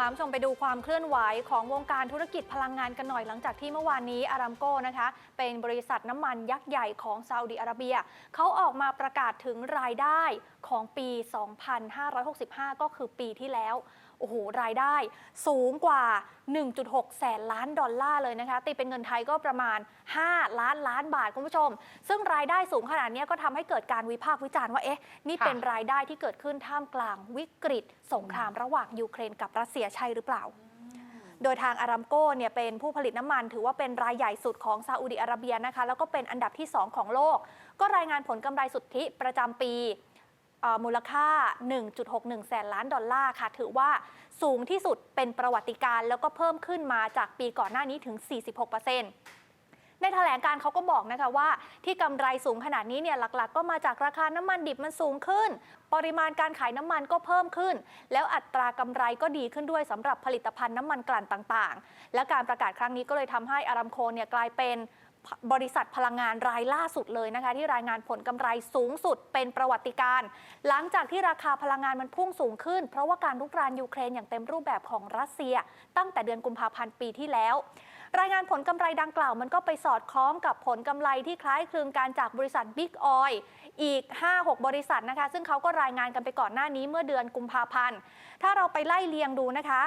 พาผู้ชมไปดูความเคลื่อนไหวของวงการธุรกิจพลังงานกันหน่อยหลังจากที่เมื่อวานนี้อารามโก้นะคะ เป็นบริษัทน้ำมันยักษ์ใหญ่ของซาอุดีอาระเบีย เขาออกมาประกาศถึงรายได้ของปี 2565 ก็คือปีที่แล้ว โอ้โห รายได้สูงกว่า 1.6 แสนล้านดอลลาร์เลยนะคะ ตีเป็นเงินไทยก็ประมาณ 5 ล้านล้านบาทคุณผู้ชม ซึ่งรายได้สูงขนาดนี้ก็ทำให้เกิดการวิพากษ์วิจารณ์ว่า เอ๊ะ นี่เป็นรายได้ที่เกิดขึ้นท่ามกลางวิกฤต สงครามระหว่างยูเครนกับรัสเซียใช่หรือเปล่าโดยทางอารามโก้เนี่ยเป็นผู้ผลิตน้ำมัน ถือว่าเป็นรายใหญ่สุดของซาอุดิอาระเบียนะคะ แล้วก็เป็นอันดับที่ 2 ของโลก ก็รายงานผลกำไรสุทธิประจำปี มูลค่า 1.61 แสนล้านดอลลาร์ค่ะ ถือว่าสูงที่สุดเป็นประวัติการ์แล้วก็เพิ่มขึ้นมาจากปีก่อนหน้านี้ถึง 46%ในแถลงการเขาก็บอกนะคะว่า ที่กำไรสูงขนาดนี้เนี่ยหลักๆ ก็มาจากราคาน้ำมันดิบมันสูงขึ้น ปริมาณการขายน้ำมันก็เพิ่มขึ้น แล้วอัตรากำไรก็ดีขึ้นด้วยสำหรับผลิตภัณฑ์น้ำมันกลั่นต่างๆ และการประกาศครั้งนี้ก็เลยทำให้อารามโคเนี่ยกลายเป็น บริษัทพลังงานรายล่าสุดเลยนะคะ ที่รายงานผลกำไรสูงสุดเป็นประวัติการ์หลังจากที่ราคาพลังงานมันพุ่งสูงขึ้น เพราะว่าการลุกรานยูเครนอย่างเต็มรูปแบบของรัสเซีย ตั้งแต่เดือนกุมภาพันธ์ปีที่แล้ว รายงานผลกำไรดังกล่าวมันก็ไปสอดคล้องกับผลกำไรที่คล้ายคลึงกันจากบริษัท Big Oil อีก 5-6 บริษัทนะคะ ซึ่งเขาก็รายงานกันไปก่อนหน้านี้เมื่อเดือนกุมภาพันธ์ถ้าเราไปไล่เลียงดูนะคะ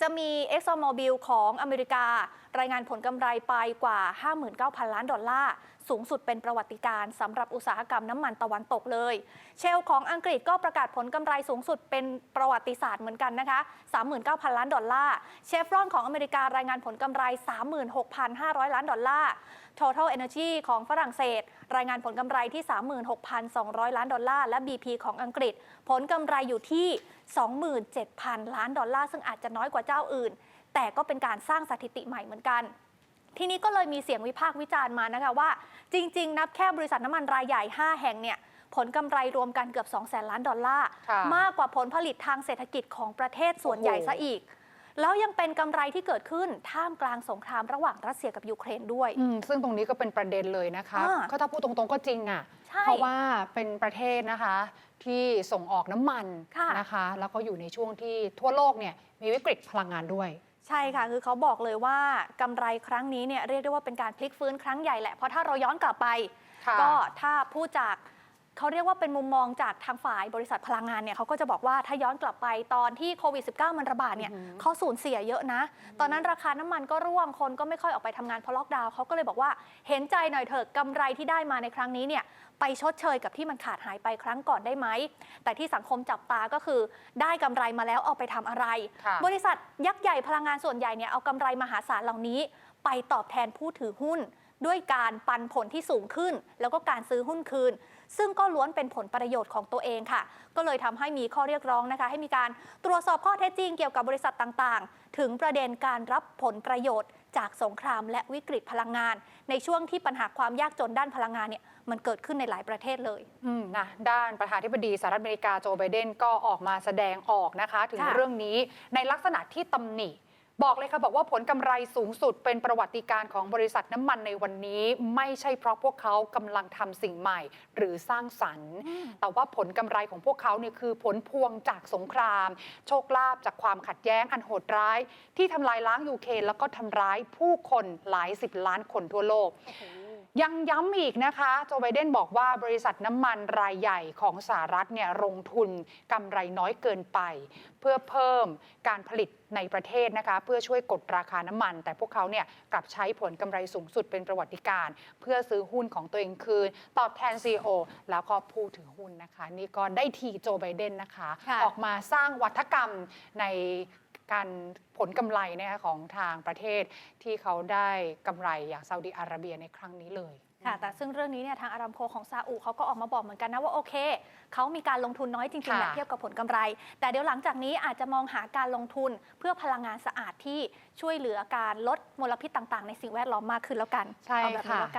จะมี ExxonMobil ของอเมริการายงานผลกำไรไปกว่า 59,000 ล้านดอลลาร์ สูงสุดเป็นประวัติการสำหรับอุตสาหกรรมน้ำมันตะวันตกเลย เชลของอังกฤษก็ประกาศผลกำไรสูงสุดเป็นประวัติศาสตร์เหมือนกันนะคะ 39,000 ล้านดอลลาร์ เชฟรอนของอเมริการายงานผลกำไร 36,500 ล้านดอลลาร์ Total Energy ของฝรั่งเศส รายงานผลกำไรที่ 36,200 ล้านดอลลาร์ และ BP ของอังกฤษ ผลกำไรอยู่ที่ 27,000 ล้านดอลลาร์ ซึ่งอาจจะน้อยกว่าเจ้าอื่น แต่ก็เป็นการสร้างสถิติใหม่เหมือนกันทีนี้ก็เลยมีเสียงวิพากษ์วิจารณ์มานะคะว่า จริง ๆ นับแค่บริษัทน้ำมันรายใหญ่ 5 แห่งเนี่ย ผลกำไรรวมกันเกือบ2แสนล้านดอลลาร์ค่ะมากกว่าผลผลิตทางเศรษฐกิจของประเทศส่วนใหญ่โอ้โหซะอีก แล้วยังเป็นกำไรที่เกิดขึ้นท่ามกลางสงครามระหว่างรัสเซียกับยูเครนด้วยอืมซึ่งตรงนี้ก็เป็นประเด็นเลยนะคะอ่าก็ถ้าพูดตรงๆก็จริงอะใช่เพราะว่าเป็นประเทศนะคะที่ส่งออกน้ำมันค่ะนะคะ แล้วก็อยู่ในช่วงที่ทั่วโลกเนี่ยมีวิกฤตพลังงานด้วยใช่ค่ะ คือเขาบอกเลยว่ากำไรครั้งนี้เนี่ยเรียกได้ว่าเป็นการพลิกฟื้นครั้งใหญ่แหละ เพราะถ้าเราย้อนกลับไปค่ะก็ถ้าพูดจาก เขาเรียกว่าเป็นมุมมองจากทางฝ่ายบริษัทพลังงานเนี่ยเขาก็จะบอกว่าถ้าย้อนกลับไปตอนที่โควิด -19 มันระบาดเนี่ยอือหือเขาสูญเสียเยอะนะ ตอนนั้นราคาน้ำมันก็ร่วงคนก็ไม่ค่อยออกไปทำงานเพราะล็อกดาวน์เขาก็เลยบอกว่าเห็นใจหน่อยเถอะกำไรที่ได้มาในครั้งนี้เนี่ยไปชดเชยกับที่มันขาดหายไปครั้งก่อนได้ไหม แต่ที่สังคมจับตาก็คือได้กำไรมาแล้วเอาไปทำอะไรค่ะบริษัทยักษ์ใหญ่พลังงานส่วนใหญ่เนี่ยเอากำไรมหาศาลเหล่านี้ ไปตอบแทนผู้ถือหุ้น ด้วยการปันผลที่สูงขึ้น แล้วก็การซื้อหุ้นคืน ซึ่งก็ล้วนเป็นผลประโยชน์ของตัวเองค่ะ ก็เลยทำให้มีข้อเรียกร้องนะคะ ให้มีการตรวจสอบข้อเท็จจริงเกี่ยวกับบริษัทต่างๆ ถึงประเด็นการรับผลประโยชน์ จากสงครามและวิกฤตพลังงาน ในช่วงที่ปัญหาความยากจนด้านพลังงานเนี่ยมันเกิดขึ้นในหลายประเทศเลยอืมนะด้านประธานาธิบดีสหรัฐอเมริกาโจไบเดนก็ออกมาแสดงออกนะคะ ถึงค่ะเรื่องนี้ในลักษณะที่ตำหนิ บอกเลยค่ะบอกว่าผลกำไรสูงสุดเป็นประวัติการณ์ของบริษัทน้ำมันในวันนี้ ไม่ใช่เพราะพวกเขากำลังทำสิ่งใหม่ หรือสร้างสรรค์ แต่ว่าผลกำไรของพวกเขาเนี่ยคือผลพวงจากสงคราม โชคลาภจากความขัดแย้งอันโหดร้าย ที่ทำลายล้างยูเครนแล้วก็ทำร้ายผู้คนหลายสิบล้านคนทั่วโลก ยังย้ำอีกนะคะ โจไบเดนบอกว่าบริษัทน้ำมันรายใหญ่ของสหรัฐเนี่ยลงทุนกำไรน้อยเกินไป เพื่อเพิ่มการผลิตในประเทศนะคะ เพื่อช่วยกดราคาน้ำมัน แต่พวกเขาเนี่ยกลับใช้ผลกำไรสูงสุดเป็นประวัติการณ์เพื่อซื้อหุ้นของตัวเองคืน ตอบแทน CEO แล้วก็ผู้ถือหุ้นนะคะ นี่ก็ได้ทีโจไบเดนนะคะค่ะออกมาสร้างวัฒกรรมใน การผลกำไรนะคะของทางประเทศที่เขาได้กำไรอย่างซาอุดิอาระเบียในครั้งนี้เลยค่ะแต่ซึ่งเรื่องนี้เนี่ยทางอารามโคของซาอุเขาก็ออกมาบอกเหมือนกันนะว่าโอเคเขามีการลงทุนน้อยจริงๆแหละค่ะเทียบกับผลกำไร แต่เดี๋ยวหลังจากนี้อาจจะมองหาการลงทุนเพื่อพลังงานสะอาดที่ช่วยเหลือการลดมลพิษต่างๆ ในสิ่งแวดล้อมมากขึ้นแล้วกันใช่เอาแบบนี้ค่ะแล้วกัน